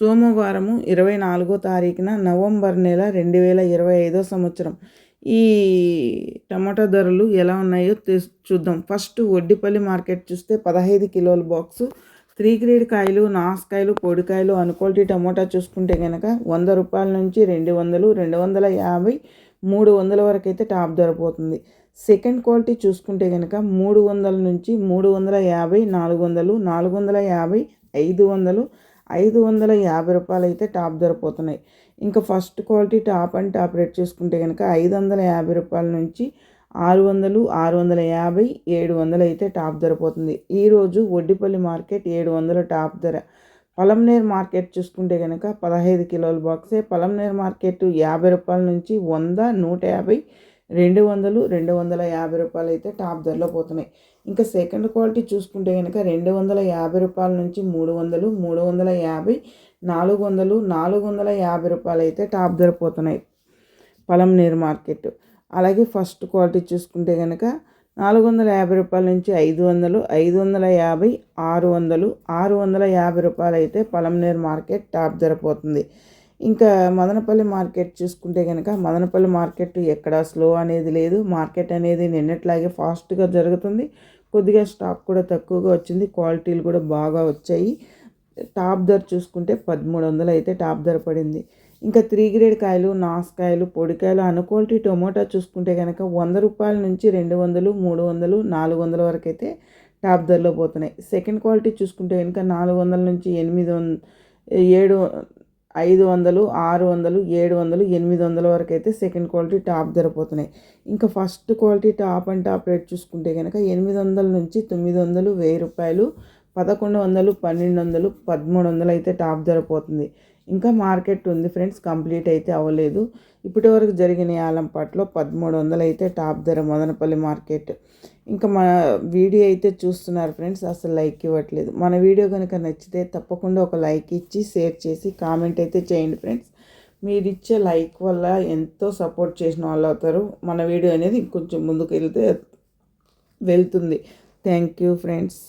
సోమవారము ఇరవై నాలుగో తారీఖున నవంబర్ నెల రెండు వేల ఇరవై ఐదో సంవత్సరం. ఈ టమాటా ధరలు ఎలా ఉన్నాయో చూద్దాం. ఫస్ట్ వడ్డిపల్లి మార్కెట్ చూస్తే పదహైదు కిలోల బాక్సు త్రీ గ్రేడ్ కాయలు నాసుకాయలు పొడికాయలు అన్క్వాలిటీ టమోటా చూసుకుంటే కనుక వంద రూపాయల నుంచి రెండు వందలు రెండు వందల యాభై మూడు వందల వరకు అయితే టాప్ ధర పోతుంది. సెకండ్ క్వాలిటీ చూసుకుంటే కనుక మూడు వందల నుంచి మూడు వందల యాభై నాలుగు వందలు నాలుగు వందల యాభై ఐదు వందలు ఐదు వందల యాభై రూపాయలు అయితే టాప్ ధర పోతున్నాయి ఇంకా first quality top and top rate చూసుకుంటే కనుక ఐదు వందల యాభై రూపాయల నుంచి ఆరు వందలు ఆరు వందల యాభై ఏడు వందలు అయితే టాప్ ధర పోతుంది ఈరోజు ఒడ్డిపల్లి మార్కెట్ ఏడు వందల టాప్ ధర. పొలంనేర్ మార్కెట్ చూసుకుంటే కనుక పదహైదు కిలోల బాక్సే. పొలంనేర్ మార్కెట్ యాభై రూపాయల నుంచి వంద నూట యాభై రెండు వందలు రెండు వందల యాభై రూపాయలు అయితే టాప్ ధరలో పోతున్నాయి. ఇంకా సెకండ్ క్వాలిటీ చూసుకుంటే కనుక రెండు వందల యాభై రూపాయల నుంచి మూడు వందలు మూడు వందల యాభై నాలుగు వందలు నాలుగు వందల యాభై రూపాయలు అయితే టాప్ ధర పోతున్నాయి. పొలంనేరు మార్కెట్. అలాగే ఫస్ట్ క్వాలిటీ చూసుకుంటే కనుక నాలుగు వందల యాభై రూపాయల నుంచి ఐదు వందలు ఐదు వందల యాభై ఆరు వందలు ఆరు వందల యాభై రూపాయలు అయితే పొలంనేరు మార్కెట్ టాప్ ధర పోతుంది. ఇంకా మదనపల్లి మార్కెట్ చూసుకుంటే కనుక మదనపల్లి మార్కెట్ ఎక్కడ స్లో అనేది లేదు. మార్కెట్ అనేది నిన్నట్లాగే ఫాస్ట్గా జరుగుతుంది. కొద్దిగా స్టాక్ కూడా తక్కువగా వచ్చింది. క్వాలిటీలు కూడా బాగా వచ్చాయి. టాప్ ధర చూసుకుంటే పదమూడు వందలు అయితే టాప్ ధర పడింది. ఇంకా త్రీ గ్రేడ్ కాయలు నాసుకాయలు పొడికాయలు అనుక్వాలిటీ టొమాటో చూసుకుంటే కనుక వంద రూపాయల నుంచి రెండు వందలు మూడు వందలు నాలుగు వందల వరకు అయితే టాప్ ధరలో పోతున్నాయి. సెకండ్ క్వాలిటీ చూసుకుంటే కనుక నాలుగు వందల నుంచి ఎనిమిది వంద ఏడు ఐదు వందలు ఆరు వందలు ఏడు వందలు ఎనిమిది వందల వరకు అయితే సెకండ్ క్వాలిటీ టాప్ ధర పోతున్నాయి ఇంకా first quality top and top rate చూసుకుంటే కనుక ఎనిమిది వందల నుంచి తొమ్మిది వందలు వెయ్యి రూపాయలు పదకొండు వందలు పన్నెండు వందలు పదమూడు వందలు అయితే టాప్ ధర పోతుంది ఇంకా మార్కెట్ ఉంది ఫ్రెండ్స్ కంప్లీట్ అయితే అవ్వలేదు. ఇప్పటి వరకు జరిగిన ఆలంపాట్లో పదమూడు వందలు అయితే టాప్ ధర మదనపల్లి మార్కెట్. ఇంకా మన వీడియో అయితే చూస్తున్నారు ఫ్రెండ్స్ అసలు లైక్ ఇవ్వట్లేదు. మన వీడియో కనుక నచ్చితే తప్పకుండా ఒక లైక్ ఇచ్చి షేర్ చేసి కామెంట్ అయితే చేయండి ఫ్రెండ్స్. మీరు ఇచ్చే లైక్ వల్ల ఎంతో సపోర్ట్ చేసిన వాళ్ళు అవుతారు. మన వీడియో అనేది ఇంకొంచెం ముందుకు వెళ్తే వెళ్తుంది. Thank you friends.